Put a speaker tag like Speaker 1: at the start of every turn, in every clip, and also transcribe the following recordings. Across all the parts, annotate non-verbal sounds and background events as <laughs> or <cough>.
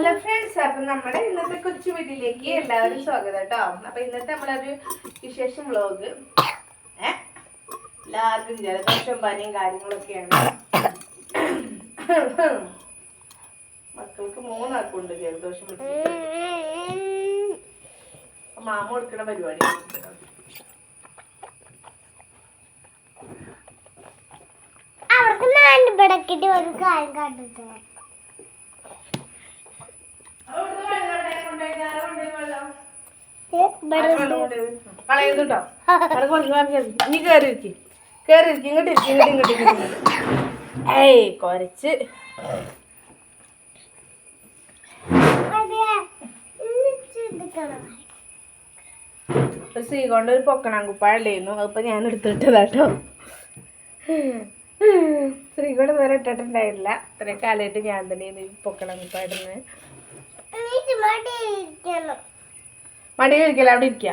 Speaker 1: Hello friends അപ്പൊ നമ്മുടെ ഇന്നത്തെ കൊച്ചു വീട്ടിലേക്ക് എല്ലാവരും സ്വാഗതം കേട്ടോ. അപ്പൊ ഇന്നത്തെ നമ്മളൊരു വിശേഷം വ്ളോഗ്. എല്ലാവർക്കും ജലദോഷം പനിയും കാര്യങ്ങളൊക്കെയാണ്. മക്കൾക്ക് മൂന്നാക്കുണ്ട് ജലദോഷം മാമ കൊടുക്കണ പരിപാടി
Speaker 2: അവർക്ക് ഞാൻ ഇവിടക്കിട്ട് ഒരു കാര്യം കണ്ടിട്ട്
Speaker 1: കളയുന്നുട്ടോ നീ കയറി ഇരിക്കും. കയറി ഇരിക്കി. ഇങ്ങോട്ട് ഇരിക്കി ഇങ്ങോട്ട് ഇങ്ങോട്ട് ഇങ്ങോട്ട് ഏയ് കുറച്ച് ഒരു ശ്രീ കൊണ്ട് ഒരു പൊക്കണം കുപ്പാഴല്ലായിരുന്നു അതിപ്പോ ഞാൻ എടുത്തിട്ടതാട്ടോ സ്ത്രീ കൂടെ വേറെ ഇട്ടിട്ടുണ്ടായിരുന്നില്ല ഇത്രയും കാലമായിട്ട് ഞാൻ തന്നെയാണ് ഈ പൊക്കണം കുപ്പാടുന്നത് മടിയിൽ ഇരിക്കല അവിടെ ഇരിക്കുക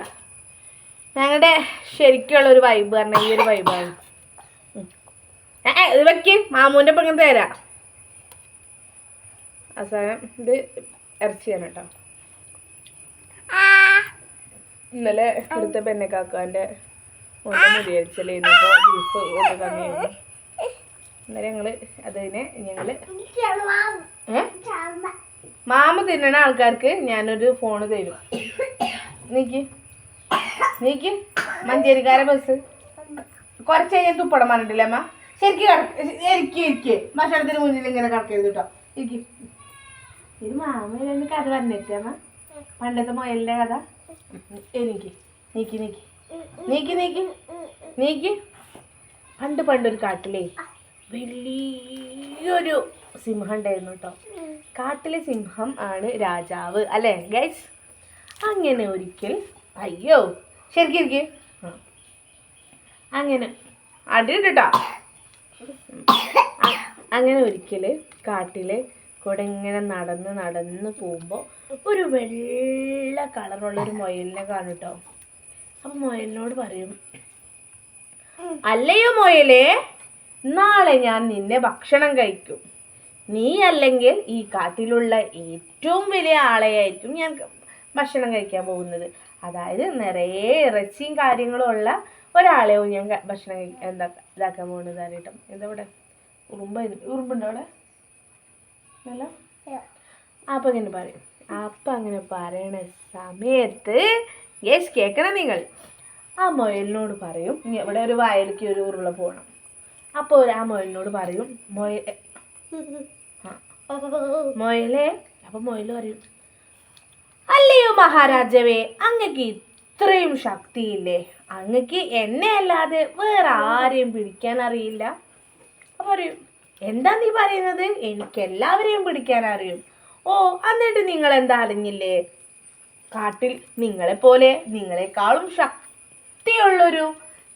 Speaker 1: ഞങ്ങളുടെ ശരിക്കുള്ള ഒരു വൈബ് പറഞ്ഞ ഈ ഒരു വൈബാണ് ഏ ഇത് വെക്ക്. മാമൂന്റെ ഒപ്പം ഇങ്ങനെ തരാം. അവസാനം ഇത് ഇറച്ചിയാണ് കേട്ടോ. ഇന്നലെ ഇവിടുത്തെ പെണ്ണെ കാക്കാന്റെ മുടിയരിച്ചലായിരുന്നു അപ്പോൾ ബീഫ് കൊണ്ട് തന്നെയായിരുന്നു ഇന്നലെ ഞങ്ങൾ അതിനെ ഞങ്ങൾ ഏ? മാമ തിന്നണ ആൾക്കാർക്ക് ഞാനൊരു ഫോണ് തരും. നീക്ക്. നീക്ക്. മഞ്ചേരിക്കാരെ ബസ് കുറച്ച് കഴിഞ്ഞാൽ തുപ്പടം പറഞ്ഞിട്ടില്ല അമ്മ? ശരിക്കും കിടക്ക് ഇരിക്കും ഇരിക്ക്. ഭക്ഷണത്തിന് മുന്നിൽ ഇങ്ങനെ കിടക്കരുത് കേട്ടോ ഇരിക്കും. ഇത് മാമ കഥ പറഞ്ഞിട്ടേ അമ്മ. പണ്ടത്തെ മൊയലിന്റെ കഥ. എനിക്ക് നീക്കി നീക്കി. നീക്കി നീക്കി. നീക്കി. പണ്ട് പണ്ടൊരു കാട്ടിലേ വലിയൊരു സിംഹം ഉണ്ടായിരുന്നു കേട്ടോ കാട്ടിലെ സിംഹം ആണ് രാജാവ് അല്ലേ? ഗൈസ് അങ്ങനെ ഒരിക്കൽ അയ്യോ ശരിക്കും ഇരിക്ക്. ആ. അങ്ങനെ അടിയുണ്ട് കേട്ടോ. അങ്ങനെ ഒരിക്കൽ കാട്ടിൽ കൂടെ ഇങ്ങനെ നടന്ന് നടന്ന് പോകുമ്പോൾ ഒരു വെള്ള കളറുള്ള ഒരു മുയലിനെ കാണും കേട്ടോ. അപ്പം മുയലിനോട് പറയും അല്ലയോ മുയലേ നാളെ ഞാൻ നിന്നെ ഭക്ഷണം കഴിക്കും. നീ അല്ലെങ്കിൽ ഈ കാട്ടിലുള്ള ഏറ്റവും വലിയ ആളെയായിരിക്കും ഞാൻ ഭക്ഷണം കഴിക്കാൻ പോകുന്നത്. അതായത് നിറയെ ഇറച്ചിയും കാര്യങ്ങളും ഉള്ള ഒരാളെയും ഞാൻ ഭക്ഷണം കഴിക്കാൻ എന്താ ഇതാക്കാൻ പോകുന്നത് അറിയട്ടോ. എന്തവിടെ ഉറുമ്പായിരുന്നു ഉറുമ്പ് ഉറുമ്പുണ്ടോ അവിടെ? അല്ല അപ്പം അങ്ങനെ പറയും. അപ്പം അങ്ങനെ പറയണ സമയത്ത് യെസ് കേൾക്കണം നിങ്ങൾ. ആ മുയലിനോട് പറയും ഇവിടെ ഒരു വയലിക്ക് ഒരു ഉരുള പോകണം അപ്പോൾ ആ മുയലിനോട് പറയും മുയ ആ, <laughs> മുയലേ? അപ്പം മൊയൽ പറയും. അല്ലയോ മഹാരാജാവേ അങ്ങക്ക് ഇത്രയും ശക്തിയില്ലേ? അങ്ങക്ക് എന്നെ അല്ലാതെ വേറെ ആരെയും പിടിക്കാൻ അറിയില്ല. അപ്പൊ പറയും എന്താ നീ പറയുന്നത്? എനിക്ക് എല്ലാവരെയും പിടിക്കാൻ അറിയും. ഓ എന്നിട്ട് നിങ്ങൾ എന്താ അറിഞ്ഞില്ലേ കാട്ടിൽ നിങ്ങളെ പോലെ നിങ്ങളെക്കാളും ശക്തിയുള്ളൊരു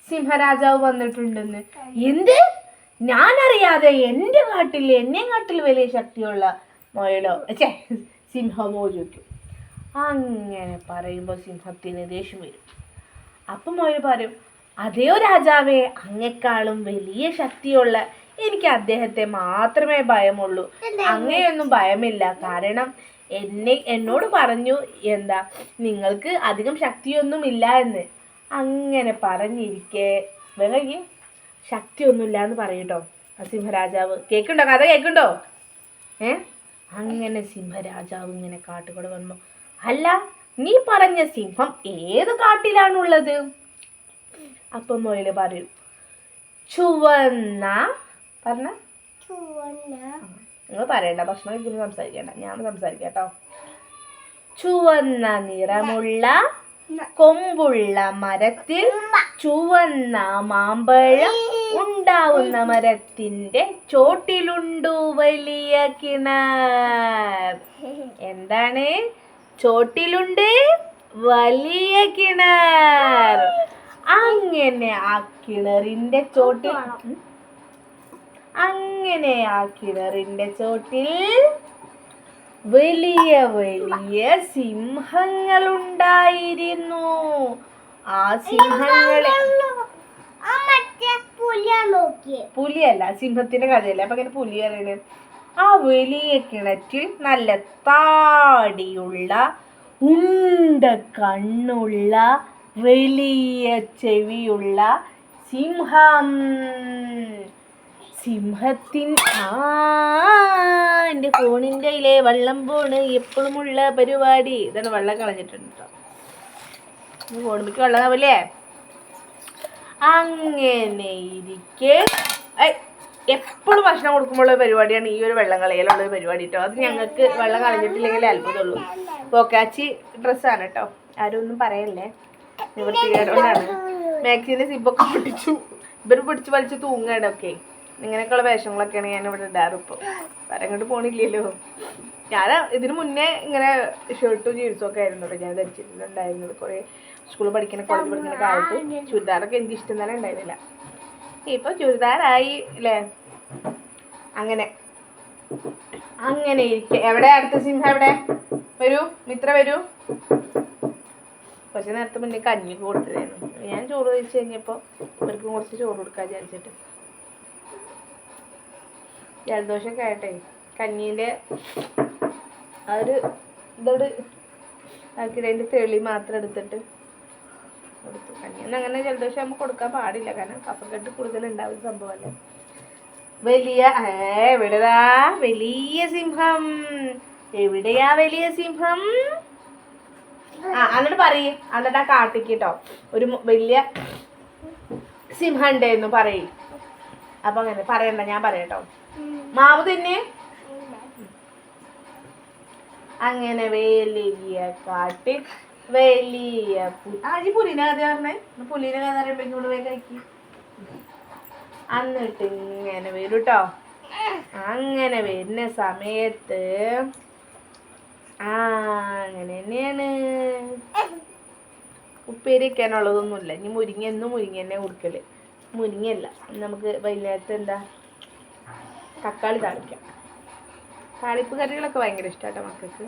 Speaker 1: സിംഹരാജാവ് വന്നിട്ടുണ്ടെന്ന്. എന്ത്? ഞാനറിയാതെ എന്റെ കാട്ടിൽ എന്നെ കാട്ടിൽ വലിയ ശക്തിയുള്ള മൊയലോ ചേ സിംഹമോ ചോദിക്കും. അങ്ങനെ പറയുമ്പോൾ സിംഹത്തിന് ദേഷ്യം വരും. അപ്പം മൊയൽ പറയും അതേ രാജാവേ അങ്ങെക്കാളും വലിയ ശക്തിയുള്ള എനിക്ക് അദ്ദേഹത്തെ മാത്രമേ ഭയമുള്ളൂ. അങ്ങനെയൊന്നും ഭയമില്ല. കാരണം എന്നെ എന്നോട് പറഞ്ഞു എന്താ നിങ്ങൾക്ക് അധികം ശക്തിയൊന്നും ഇല്ല എന്ന്. അങ്ങനെ പറഞ്ഞിരിക്കെ വേഗം ശക്തിയൊന്നുമില്ല എന്ന് പറയട്ടോ. ആ സിംഹരാജാവ്. കേൾക്കുണ്ടോ കഥ കേൾക്കുണ്ടോ ഏ? അങ്ങനെ സിംഹരാജാവ് ഇങ്ങനെ കാട്ടുകൂടെ വന്നു. അല്ല നീ പറഞ്ഞ സിംഹം ഏത് കാട്ടിലാണുള്ളത്? അപ്പം മൊയിൽ പറയും. ചുവന്ന പറഞ്ഞ? ചുവന്ന. നിങ്ങൾ പറയണ്ട ഭക്ഷണം കഴിക്കുമ്പോൾ സംസാരിക്കണ്ട. ഞാൻ സംസാരിക്കാം കേട്ടോ. ചുവന്ന നിറമുള്ള കൊമ്പുള്ള മരത്തിൽ ചുവന്ന മാമ്പഴം ഉണ്ടാവുന്ന മരത്തിന്റെ ചോട്ടിലുണ്ടു വലിയ കിണർ. എന്താണ്? ചോട്ടിലുണ്ട് വലിയ കിണർ. അങ്ങനെ ആ കിണറിന്റെ ചോട്ടിൽ. അങ്ങനെ ആ കിണറിന്റെ ചോട്ടിൽ വലിയ വലിയ സിംഹങ്ങൾ ഉണ്ടായിരുന്നു
Speaker 2: ആ സിംഹങ്ങളെ
Speaker 1: പുലിയല്ല സിംഹത്തിന്റെ കഥയല്ല? അപ്പൊ ഇങ്ങനെ പുലി ആ വലിയ കിണറ്റിൽ നല്ല താടിയുള്ള ഉണ്ട കണ്ണുള്ള വലിയ ചെവിയുള്ള സിംഹം. സിംഹത്തിൻ ആ എന്റെ ഫോണിന്റെ അതിലെ വള്ളം പോണ്. എപ്പോഴുമുള്ള പരിപാടി. ഇതാണ് വെള്ളം കളഞ്ഞിട്ടുണ്ട്. കേട്ടോ ഫോണിലേക്ക് വെള്ളം ആവില്ലേ അങ്ങനെ ഇരിക്കെ. എപ്പോഴും ഭക്ഷണം കൊടുക്കുമ്പോഴുള്ള പരിപാടിയാണ് ഈ ഒരു വെള്ളം കളയലുള്ള ഒരു പരിപാടി കേട്ടോ അത് ഞങ്ങൾക്ക് വെള്ളം കളഞ്ഞിട്ടില്ലെങ്കിൽ അത്ഭുതമുള്ളൂ. പോക്കാച്ചി ഡ്രസ്സാണ് കേട്ടോ ആരും ഒന്നും പറയല്ലേ? നിവൃത്തികേടോണ്ടാണ് മാക്സിന്റെ സിബൊക്കെ പൊട്ടിച്ചു. ഇവർ പിടിച്ച് വലിച്ച് തൂങ്ങാണ് ഒക്കെ. ഇങ്ങനെയൊക്കെയുള്ള വേഷങ്ങളൊക്കെയാണ് ഞാൻ ഇവിടെ ഇടാറ് ഇപ്പോൾ വരങ്ങോട്ട് പോണില്ലല്ലോ. ഞാൻ ഇതിനു മുന്നേ ഇങ്ങനെ ഷർട്ടും ജീൻസും ഒക്കെ ആയിരുന്നു കേട്ടോ ഞാൻ ധരിച്ചിട്ടുണ്ടായിരുന്നത്. കുറേ സ്കൂളിൽ പഠിക്കുന്ന കോളേജ് പഠിക്കുന്ന കാലത്ത് ചുരിദാറൊക്കെ എനിക്ക് ഇഷ്ടം തന്നെ ഉണ്ടായിരുന്നില്ല. ഇപ്പൊ ചുരിദാറായി അല്ലേ അങ്ങനെ. അങ്ങനെ ഇരിക്കെ. എവിടെ? അടുത്ത സിംഹ എവിടെ? വരൂ. മിത്ര വരൂ. കുറച്ച് നേരത്തെ മുന്നേ കഞ്ഞി കൊടുത്തതായിരുന്നു. ഞാൻ ചോറ് കഴിച്ച് കഴിഞ്ഞപ്പോൾ ഇവർക്കും കുറച്ച് ചോറ് കൊടുക്കാൻ വിചാരിച്ചിട്ട്. ജലദോഷമൊക്കെ ആയിട്ടേ. കഞ്ഞീന്റെ ആ ഒരു ഇതോട് ആക്കിയിട്ട് അതിന്റെ തെളി മാത്രം എടുത്തിട്ട് കൊടുത്തു. കഞ്ഞിന്ന് അങ്ങനെ ജലദോഷം നമുക്ക് കൊടുക്കാൻ പാടില്ല. കാരണം കഫക്കെട്ട് കൂടുതൽ ഉണ്ടാവുന്ന സംഭവമല്ലേ വലിയ ഏ എവിടെതാ വലിയ സിംഹം. എവിടെയാ വലിയ സിംഹം? ആ എന്നിട്ട് പറയ്. എന്നിട്ട് ആ കാട്ടിക്ക് കേട്ടോ ഒരു വലിയ സിംഹം ഉണ്ടായിരുന്നു പറയ്. അപ്പൊ അങ്ങനെ പറയണ്ട ഞാൻ പറയട്ടോ. മാവ് തന്നെ? അങ്ങനെ വലിയ കാട്ടിൽ വലിയ പുലിനെ കഥ പറഞ്ഞേ. പുലിനെ കഥ പറയുമ്പോ ഇങ്ങോട്ട് പോയി കഴിക്കി. എന്നിട്ട് ഇങ്ങനെ വരും കേട്ടോ അങ്ങനെ വരുന്ന സമയത്ത് ആ അങ്ങനെ തന്നെയാണ്. ഉപ്പേരിക്കാനുള്ളതൊന്നുമില്ല ഇനി മുരിങ്ങ എന്നും മുരിങ്ങ തന്നെ കൊടുക്കൽ. മുരിങ്ങയല്ല. നമുക്ക് വൈകുന്നേരത്ത് എന്താ തക്കാളി താളിക്കാം. താളിപ്പ് കറികളൊക്കെ ഭയങ്കര ഇഷ്ടാട്ടോ മക്കൾക്ക്.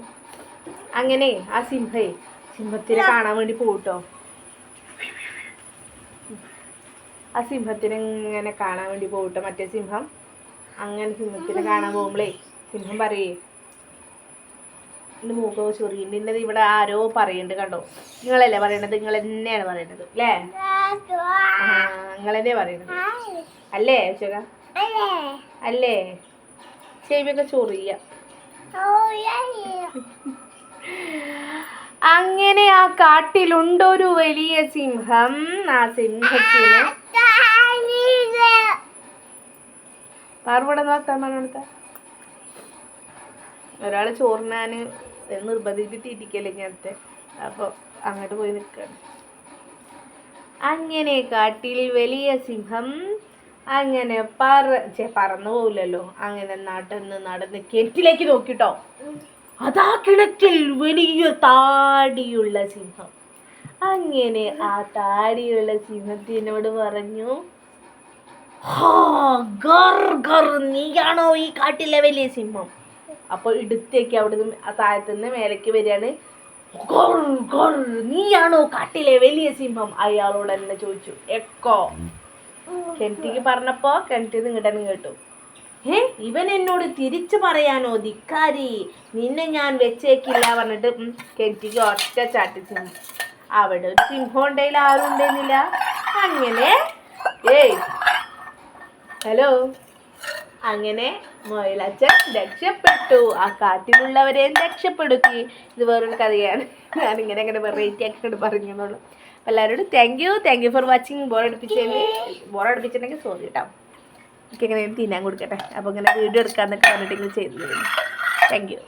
Speaker 1: അങ്ങനെ ആ സിംഹയെ സിംഹത്തിനെ കാണാൻ വേണ്ടി പോട്ടോ ആ സിംഹത്തിനെ ഇങ്ങനെ കാണാൻ വേണ്ടി പോകട്ടോ മറ്റേ സിംഹം അങ്ങനെ സിംഹത്തിനെ കാണാൻ പോകുമ്പോളേ സിംഹം പറയേ എന്റെ മൂക്കോ ചൊറിയുണ്ട് ഇന്നത് ഇവിടെ ആരോ പറയുന്നുണ്ട് കണ്ടോ? നിങ്ങളല്ലേ പറയണത്? നിങ്ങൾ തന്നെയാണ് പറയണത്. അല്ലേ നിങ്ങൾ തന്നെ പറയണത്. അല്ലേ ഉച്ചക? അല്ലേ? ചെവിയൊക്കെ ചൊറിയ. അങ്ങനെ ആ കാട്ടിലുണ്ടൊരു വലിയ സിംഹം? ആ സിംഹത്തിന് പാർവടം നോത്താമാണെടുത്ത ഒരാൾ ചോറിനാന് നിർബന്ധിപ്പിത്തിരിക്കല്ലേ ഇങ്ങനത്തെ. അപ്പോൾ അങ്ങോട്ട് പോയി നിൽക്കാണ്. അങ്ങനെ കാട്ടിൽ വലിയ സിംഹം അങ്ങനെ പറ ചേ പറന്നു പോവില്ലല്ലോ. അങ്ങനെ നടന്ന് നടന്ന് കിണറ്റിലേക്ക് നോക്കിട്ടോ. അതാ കിണറ്റിൽ വലിയ താടിയുള്ള സിംഹം. അങ്ങനെ ആ താടിയുള്ള സിംഹത്തിനോട് പറഞ്ഞു "ഹാ, ഗർ ഗർ നീയാണോ ഈ കാട്ടിലെ വലിയ സിംഹം? അപ്പോൾ ഇടുത്തേക്ക് അവിടുന്ന് താഴത്തുനിന്ന് മേലേക്ക് വരികയാണ് "ഗർ, ഗർ, നീയാണോ കാട്ടിലെ വലിയ സിംഹം? അയാളോട് തന്നെ ചോദിച്ചു എക്കോ. കിണറ്റിക്ക് പറഞ്ഞപ്പോ കിണറ്റിന്ന് ഇങ്ങോട്ടന്നെ കേട്ടു. ഏ ഇവൻ എന്നോട് തിരിച്ചു പറയാനോ ധിക്കാരി? നിന്നെ ഞാൻ വെച്ചേക്കില്ല പറഞ്ഞിട്ട് കിണറ്റിക്ക് ഒറ്റ ചാട്ടി സിംഹം അവിടെ ഒരു സിംഹം ഉണ്ടെങ്കിൽ ആരും ഉണ്ടെന്നില്ല. അങ്ങനെ ഏയ് ഹലോ അങ്ങനെ മൊയിലച്ചൻ രക്ഷപ്പെട്ടു. ആ കാട്ടിലുള്ളവരെയും രക്ഷപ്പെടുത്തി. ഇത് വേറൊരു കഥയാണ്. ഞാനിങ്ങനെ അങ്ങനെ വെറൈറ്റി ആക്കിയിട്ട് പറഞ്ഞെന്നുള്ളൂ എല്ലാവരോടും thank you thank you for watching ബോറടിപ്പിച്ചതിന് ബോറടിപ്പിച്ചിട്ടുണ്ടെങ്കിൽ സോറി കേട്ടോ എനിക്ക് എങ്ങനെ തിന്നാൻ കൊടുക്കട്ടെ. അപ്പോൾ ഇങ്ങനെ വീഡിയോ എടുക്കാമെന്നൊക്കെ പറഞ്ഞിട്ട് ഇങ്ങനെ ചെയ്തു താങ്ക് യു